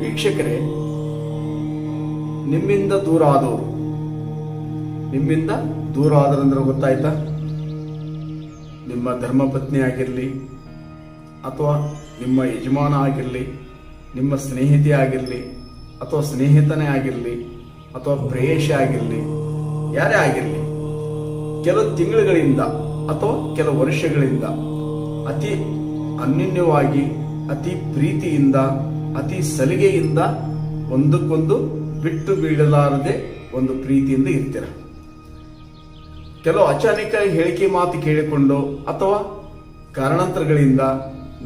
ವೀಕ್ಷಕರೇ, ನಿಮ್ಮಿಂದ ದೂರ ಆದವರು. ನಿಮ್ಮಿಂದ ದೂರ ಆದರಂದ್ರೆ ಗೊತ್ತಾಯ್ತಾ? ನಿಮ್ಮ ಧರ್ಮಪತ್ನಿ ಆಗಿರಲಿ, ಅಥವಾ ನಿಮ್ಮ ಯಜಮಾನ ಆಗಿರಲಿ, ನಿಮ್ಮ ಸ್ನೇಹಿತೆ ಆಗಿರಲಿ, ಅಥವಾ ಸ್ನೇಹಿತನೇ ಆಗಿರಲಿ, ಅಥವಾ ಪ್ರೇಯಸಿ ಆಗಿರಲಿ, ಯಾರೇ ಆಗಿರಲಿ, ಕೆಲವು ತಿಂಗಳುಗಳಿಂದ ಅಥವಾ ಕೆಲವು ವರ್ಷಗಳಿಂದ ಅತಿ ಅನ್ಯೋನ್ಯವಾಗಿ ಅತಿ ಪ್ರೀತಿಯಿಂದ, ಅತಿ ಸಲಿಗೆಯಿಂದ ಒಂದಕ್ಕೊಂದು ಬಿಟ್ಟು ಬೀಳಲಾರದೆ ಒಂದು ಪ್ರೀತಿಯಿಂದ ಇರ್ತೀರ? ಕೆಲವು ಅಚಾನಕ ಹೇಳಿಕೆ ಮಾತು ಕೇಳಿಕೊಂಡು ಅಥವಾ ಕಾರಣಾಂತರಗಳಿಂದ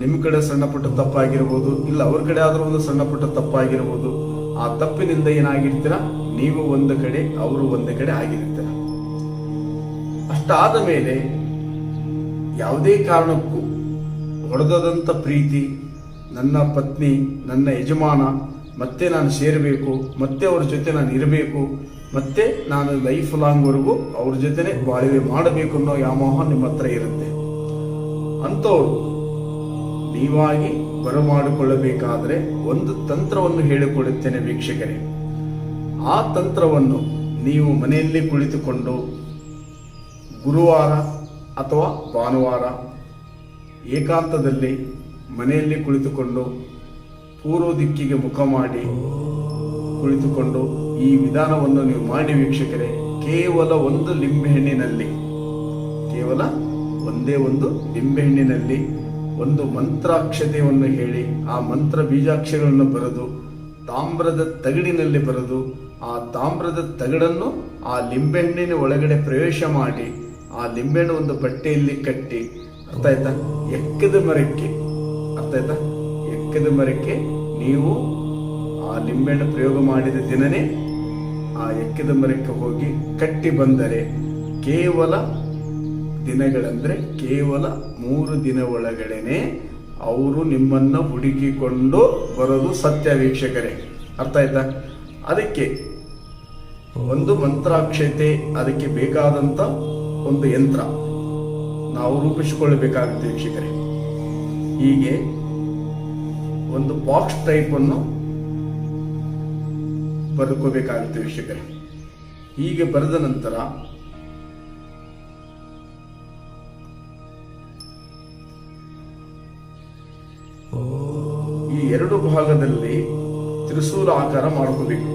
ನಿಮ್ಮ ಕಡೆ ಸಣ್ಣ ಪುಟ್ಟ ತಪ್ಪಾಗಿರ್ಬೋದು, ಇಲ್ಲ ಅವ್ರ ಕಡೆ ಆದರೂ ಒಂದು ಸಣ್ಣ ಪುಟ್ಟ ತಪ್ಪಾಗಿರ್ಬೋದು, ಆ ತಪ್ಪಿನಿಂದ ಏನಾಗಿರ್ತೀರ? ನೀವು ಒಂದು ಕಡೆ, ಅವರು ಒಂದು ಕಡೆ ಆಗಿರ್ತೀರ. ಅಷ್ಟಾದ ಮೇಲೆ ಯಾವುದೇ ಕಾರಣಕ್ಕೂ ಹೊಡೆದಂತ ಪ್ರೀತಿ ನನ್ನ ಪತ್ನಿ, ನನ್ನ ಯಜಮಾನ, ಮತ್ತೆ ನಾನು ಸೇರಬೇಕು, ಮತ್ತೆ ಅವ್ರ ಜೊತೆ ನಾನು ಇರಬೇಕು, ಮತ್ತೆ ನಾನು ಲೈಫ್ ಲಾಂಗ್ವರೆಗೂ ಅವ್ರ ಜೊತೆನೆ ಬಾಳ್ವೆ ಮಾಡಬೇಕು ಅನ್ನೋ ವ್ಯಾಮೋಹ ನಿಮ್ಮ ಹತ್ರ ಇರುತ್ತೆ. ಅಂಥವ್ರು ನೀವಾಗಿ ಬರಮಾಡಿಕೊಳ್ಳಬೇಕಾದ್ರೆ ಒಂದು ತಂತ್ರವನ್ನು ಹೇಳಿಕೊಡುತ್ತೇನೆ ವೀಕ್ಷಕರೇ. ಆ ತಂತ್ರವನ್ನು ನೀವು ಮನೆಯಲ್ಲಿ ಕುಳಿತುಕೊಂಡು ಗುರುವಾರ ಅಥವಾ ಭಾನುವಾರ ಏಕಾಂತದಲ್ಲಿ ಮನೆಯಲ್ಲಿ ಕುಳಿತುಕೊಂಡು ಪೂರ್ವ ದಿಕ್ಕಿಗೆ ಮುಖ ಮಾಡಿ ಕುಳಿತುಕೊಂಡು ಈ ವಿಧಾನವನ್ನು ನೀವು ಮಾಡಿ ವೀಕ್ಷಕರೇ, ಕೇವಲ ಒಂದು ಲಿಂಬೆಹಣ್ಣಿನಲ್ಲಿ ಕೇವಲ ಒಂದೇ ಒಂದು ಲಿಂಬೆಹಣ್ಣಿನಲ್ಲಿ ಒಂದು ಮಂತ್ರಾಕ್ಷತೆಯನ್ನು ಹೇಳಿ, ಆ ಮಂತ್ರ ಬೀಜಾಕ್ಷರಗಳನ್ನು ಬರೆದು, ತಾಮ್ರದ ತಗಡಿನಲ್ಲಿ ಬರೆದು, ಆ ತಾಮ್ರದ ತಗಡನ್ನು ಆ ಲಿಂಬೆಹಣ್ಣಿನ ಒಳಗಡೆ ಪ್ರವೇಶ ಮಾಡಿ, ಆ ಲಿಂಬೆಹಣ್ಣು ಒಂದು ಬಟ್ಟೆಯಲ್ಲಿ ಕಟ್ಟಿ, ಅರ್ಥ ಆಯ್ತಾ? ಎಕ್ಕದ ಮರಕ್ಕೆ. ಆಯ್ತಾ ಎಕ್ಕದ ಮರಕ್ಕೆ ನೀವು ಆ ಲಿಂಬೆಹಣ್ಣು ಪ್ರಯೋಗ ಮಾಡಿದ ದಿನನೇ ಆ ಎಕ್ಕದ ಮರಕ್ಕೆ ಹೋಗಿ ಕಟ್ಟಿ ಬಂದರೆ ಕೇವಲ ದಿನಗಳಂದ್ರೆ ಕೇವಲ ಮೂರು ದಿನ ಒಳಗಡೆನೆ ಅವರು ನಿಮ್ಮನ್ನ ಹುಡುಕಿಕೊಂಡು ಬರೋದು ಸತ್ಯ ವೀಕ್ಷಕರೇ. ಅರ್ಥ ಆಯ್ತಾ? ಅದಕ್ಕೆ ಒಂದು ಮಂತ್ರಾಕ್ಷತೆ, ಅದಕ್ಕೆ ಬೇಕಾದಂತ ಒಂದು ಯಂತ್ರ ನಾವು ರೂಪಿಸಿಕೊಳ್ಳಬೇಕಾಗುತ್ತೆ ವೀಕ್ಷಕರೇ. ಹೀಗೆ ಒಂದು ಬಾಕ್ಸ್ ಟೈಪ್ ಅನ್ನು ಬರ್ಕೋಬೇಕಾಗುತ್ತೆ ವೀಕ್ಷಕರೇ. ಹೀಗೆ ಬರೆದ ನಂತರ ಈ ಎರಡು ಭಾಗದಲ್ಲಿ ತ್ರಿಶೂಲ ಆಕಾರ ಮಾಡ್ಕೋಬೇಕು.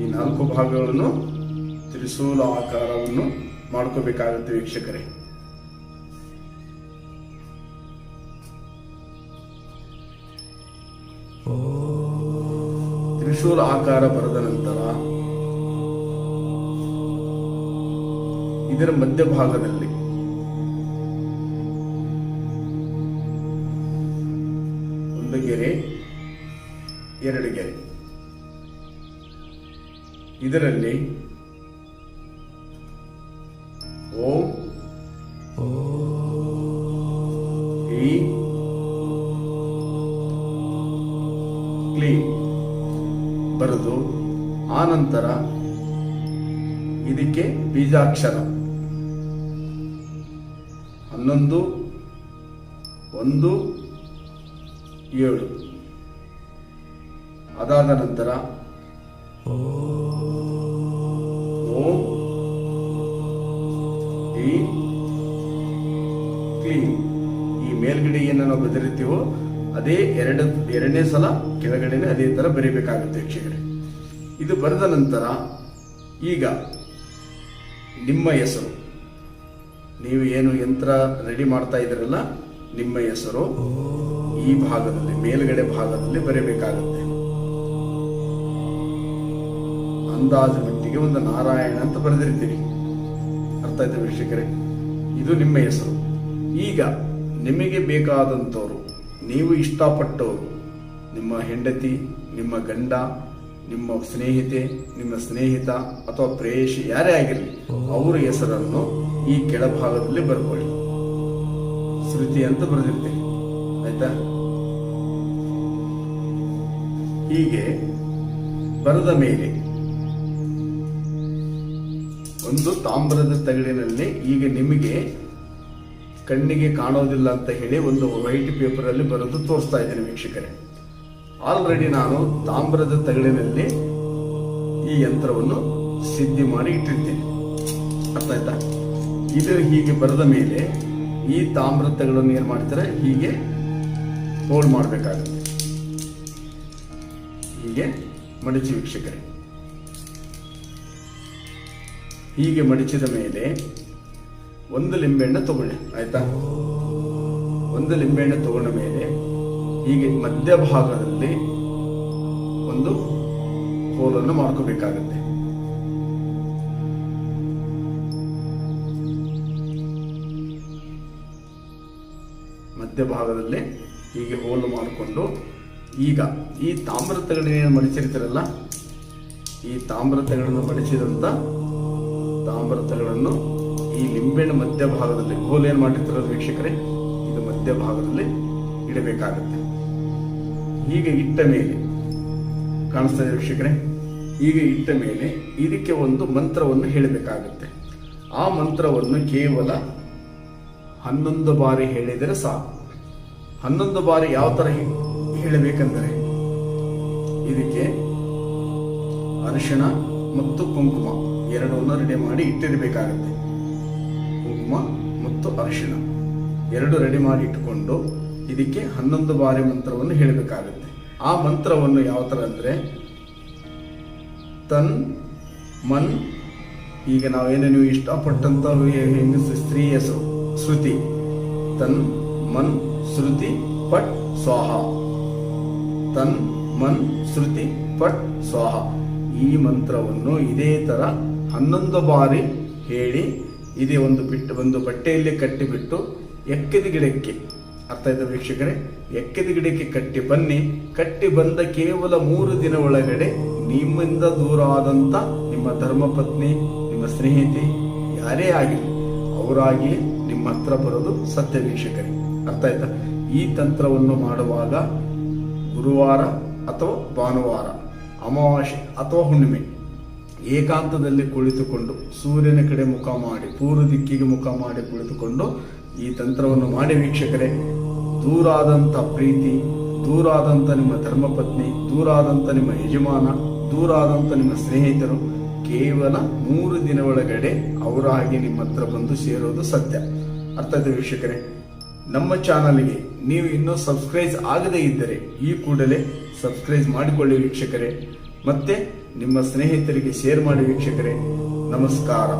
ಈ ನಾಲ್ಕು ಭಾಗಗಳನ್ನು ತ್ರಿಶೂಲ ಆಕಾರವನ್ನು ಮಾಡ್ಕೋಬೇಕಾಗುತ್ತೆ ವೀಕ್ಷಕರೇ. ತ್ರಿಶೂಲ ಆಕಾರ ಬರೆದ ನಂತರ ಇದರ ಮಧ್ಯಭಾಗದಲ್ಲಿ ಒಂದು ಗೆರೆ, ಎರಡು ಗೆರೆ. ಇದರಲ್ಲಿ ಓಂ. ಕ್ಲೀನ್ ಬರೆದು ಆನಂತರ ಇದಕ್ಕೆ ಬೀಜಾಕ್ಷರ. ಹನ್ನೊಂದು ಒಂದು ಏಳು. ಅದಾದ ನಂತರ ಓಂ. ಈ ಕ್ಲೀನ್ ಈ ಮೇಲ್ಗಡೆ ಏನು ನಾವು ಬರೆದಿರ್ತೀವೋ ಅದೇ ಎರಡು, ಎರಡನೇ ಸಲ ಕೆಳಗಡೆನೆ ಅದೇ ತರ ಬರೀಬೇಕಾಗುತ್ತೆ ಯಕ್ಷಗಡೆ ಇದು ಬರೆದ ನಂತರ ಈಗ ನಿಮ್ಮ ಹೆಸರು. ನೀವು ಏನು ಯಂತ್ರ ರೆಡಿ ಮಾಡ್ತಾ ಇದ್ದೀರಲ್ಲ, ನಿಮ್ಮ ಹೆಸರು ಈ ಭಾಗದಲ್ಲಿ, ಮೇಲ್ಗಡೆ ಭಾಗದಲ್ಲಿ ಬರೀಬೇಕಾಗುತ್ತೆ. ಅಂದಾಜು ಮಟ್ಟಿಗೆ ಒಂದು ನಾರಾಯಣ ಅಂತ ಬರೆದಿರ್ತೀರಿ. ಅರ್ಥ ಇದ್ದೇವೆ ವೀಕ್ಷಕರೇ. ಇದು ನಿಮ್ಮ ಹೆಸರು. ಈಗ ನಿಮಗೆ ಬೇಕಾದಂಥವರು, ನೀವು ಇಷ್ಟಪಟ್ಟವರು, ನಿಮ್ಮ ಹೆಂಡತಿ, ನಿಮ್ಮ ಗಂಡ, ನಿಮ್ಮ ಸ್ನೇಹಿತೆ, ನಿಮ್ಮ ಸ್ನೇಹಿತ ಅಥವಾ ಪ್ರೇಯಸಿ ಯಾರೇ ಆಗಿರಲಿ, ಅವರ ಹೆಸರನ್ನು ಈ ಕೆಳಭಾಗದಲ್ಲಿ ಬರ್ಕೊಳ್ಳಿ. ಸ್ಮೃತಿ ಅಂತ ಬರೆದಿರ್ತೇನೆ. ಆಯ್ತಾ? ಹೀಗೆ ಬರೆದ ಮೇಲೆ ಒಂದು ತಾಮ್ರದ ತಗಡಿನಲ್ಲಿ ಈಗ ನಿಮಗೆ ಕಣ್ಣಿಗೆ ಕಾಣೋದಿಲ್ಲ ಅಂತ ಹೇಳಿ ಒಂದು ವೈಟ್ ಪೇಪರ್ ಅಲ್ಲಿ ಬರೆದು ತೋರಿಸ್ತಾ ಇದ್ದೀನಿ ವೀಕ್ಷಕರೇ. ಆಲ್ರೆಡಿ ನಾನು ತಾಮ್ರದ ತಗಡಿನಲ್ಲಿ ಈ ಯಂತ್ರವನ್ನು ಸಿದ್ಧಿ ಮಾಡಿ ಇಟ್ಟಿರ್ತೇನೆ. ಅರ್ಥ ಆಯ್ತಾ ಇದು ಹೀಗೆ ಬರೆದ ಮೇಲೆ ಈ ತಾಮ್ರ ತಗಡನ್ನು ಏನು ಮಾಡ್ತಾರೆ? ಹೀಗೆ ಹೋಲ್ಡ್ ಮಾಡಬೇಕಾಗುತ್ತೆ. ಹೀಗೆ ಮಡಚಿ ವೀಕ್ಷಕರೇ. ಹೀಗೆ ಮಡಚಿದ ಮೇಲೆ ಒಂದು ಲಿಂಬೆಹಣ್ಣು ತಗೊಳ್ಳಿ, ಆಯ್ತಾ? ಒಂದು ಲಿಂಬೆಹಣ್ಣು ತಗೊಂಡ ಮೇಲೆ ಹೀಗೆ ಮಧ್ಯಭಾಗದಲ್ಲಿ ಒಂದು ಹೋಲನ್ನು ಮಾಡ್ಕೋಬೇಕಾಗುತ್ತೆ. ಮಧ್ಯಭಾಗದಲ್ಲಿ ಹೀಗೆ ಹೋಲು ಮಾಡಿಕೊಂಡು, ಈಗ ಈ ತಾಮ್ರ ತಗಡಿನ ಮಡಿಸಿರ್ತಾರಲ್ಲ ಈ ತಾಮ್ರ ತಗಡನ್ನು ಮಡಿಸಿದಂತ ತಾಮ್ರ ತಗಡನ್ನು ಈ ಲಿಂಬೆಹಣ್ಣು ಮಧ್ಯಭಾಗದಲ್ಲಿ ಹೋಲು ಏನ್ ಮಾಡಿರ್ತಾರಲ್ಲ ವೀಕ್ಷಕರೇ, ಇದು ಮಧ್ಯಭಾಗದಲ್ಲಿ ಇಡಬೇಕಾಗುತ್ತೆ. ಹೀಗೆ ಇಟ್ಟ ಮೇಲೆ, ಕಾಣಿಸ್ತಾ ಇದೆ ವೀಕ್ಷಕರೇ ಈಗ ಇಟ್ಟ ಮೇಲೆ ಇದಕ್ಕೆ ಒಂದು ಮಂತ್ರವನ್ನು ಹೇಳಬೇಕಾಗುತ್ತೆ. ಆ ಮಂತ್ರವನ್ನು ಕೇವಲ ಹನ್ನೊಂದು ಬಾರಿ ಹೇಳಿದರೆ ಸಾಕು. ಹನ್ನೊಂದು ಬಾರಿ ಯಾವ ಹೇ- ಹೇಳಬೇಕೆಂದರೆ, ಇದಕ್ಕೆ ಅರಿಶಿಣ ಮತ್ತು ಕುಂಕುಮ. ಎರಡನ್ನು ರೆಡಿ ಮಾಡಿ ಇಟ್ಟಿರಬೇಕಾಗುತ್ತೆ. ಕುಂಕುಮ ಮತ್ತು ಅರಿಶಿಣ. ಎರಡು ರೆಡಿ ಮಾಡಿ ಇಟ್ಟುಕೊಂಡು ಇದಕ್ಕೆ ಹನ್ನೊಂದು ಬಾರಿ ಮಂತ್ರವನ್ನು ಹೇಳಬೇಕಾಗುತ್ತೆ. ಆ ಮಂತ್ರವನ್ನು ಯಾವ ಥರ ಅಂದರೆ, ತನ್, ಮನ್, ಈಗ ನಾವೇನು ನೀವು ಇಷ್ಟಪಟ್ಟಂಥ ಹೆಂಗಸ ಸ್ತ್ರೀ ಹೆಸರು ಶ್ರುತಿ. ತನ್, ಮನ್, ಶ್ರುತಿ, ಪಟ್, ಸ್ವಾಹ. ತನ್, ಮನ್, ಶ್ರುತಿ, ಪಟ್, ಸ್ವಾಹ. ಈ ಮಂತ್ರವನ್ನು ಇದೇ ತರ ಹನ್ನೊಂದು ಬಾರಿ ಹೇಳಿ ಇದೇ ಒಂದು ಬಿಟ್ಟು ಒಂದು ಬಟ್ಟೆಯಲ್ಲಿ ಕಟ್ಟಿಬಿಟ್ಟು ಎಕ್ಕದ ಗಿಡಕ್ಕೆ, ಅರ್ಥ ಆಯ್ತಾ ವೀಕ್ಷಕರೇ? ಎಕ್ಕದ ಗಿಡಕ್ಕೆ ಕಟ್ಟಿ ಬನ್ನಿ. ಕಟ್ಟಿ ಬಂದ ಕೇವಲ ಮೂರು ದಿನ ಒಳಗಡೆ ನಿಮ್ಮಿಂದ ದೂರ ಆದಂತ ನಿಮ್ಮ ಧರ್ಮಪತ್ನಿ, ನಿಮ್ಮ ಸ್ನೇಹಿತೆ ಯಾರೇ ಆಗಿರಲಿ ಅವರಾಗಿ ನಿಮ್ಮ ಹತ್ರ ಬರೋದು ಸತ್ಯ ವೀಕ್ಷಕರೇ. ಅರ್ಥ ಆಯ್ತಾ? ಈ ತಂತ್ರವನ್ನು ಮಾಡುವಾಗ ಗುರುವಾರ ಅಥವಾ ಭಾನುವಾರ, ಅಮಾವಾಸ್ಯೆ ಅಥವಾ ಹುಣ್ಣಿಮೆ ಏಕಾಂತದಲ್ಲಿ ಕುಳಿತುಕೊಂಡು ಸೂರ್ಯನ ಕಡೆ ಮುಖ ಮಾಡಿ, ಪೂರ್ವ ದಿಕ್ಕಿಗೆ ಮುಖ ಮಾಡಿ ಕುಳಿತುಕೊಂಡು ಈ ತಂತ್ರವನ್ನು ಮಾಡಿ ವೀಕ್ಷಕರೇ. ದೂರಾದಂಥ ಪ್ರೀತಿ ದೂರಾದಂಥ ನಿಮ್ಮ ಧರ್ಮಪತ್ನಿ ದೂರಾದಂಥ ನಿಮ್ಮ ಯಜಮಾನ ದೂರಾದಂಥ ನಿಮ್ಮ ಸ್ನೇಹಿತರು ಕೇವಲ ಮೂರು ದಿನ ಒಳಗಡೆ ಅವರಾಗಿ ನಿಮ್ಮ ಹತ್ರ ಬಂದು ಸೇರೋದು ಸತ್ಯ. ಅರ್ಥ ವೀಕ್ಷಕರೇ, ನಮ್ಮ ಚಾನಲ್ಗೆ ನೀವು ಇನ್ನೂ ಸಬ್ಸ್ಕ್ರೈಬ್ ಆಗದೇ ಇದ್ದರೆ ಈ ಕೂಡಲೇ ಸಬ್ಸ್ಕ್ರೈಬ್ ಮಾಡಿಕೊಳ್ಳಿ ವೀಕ್ಷಕರೇ. ಮತ್ತೆ ನಿಮ್ಮ ಸ್ನೇಹಿತರಿಗೆ ಶೇರ್ ಮಾಡಿ ವೀಕ್ಷಕರೇ ನಮಸ್ಕಾರ.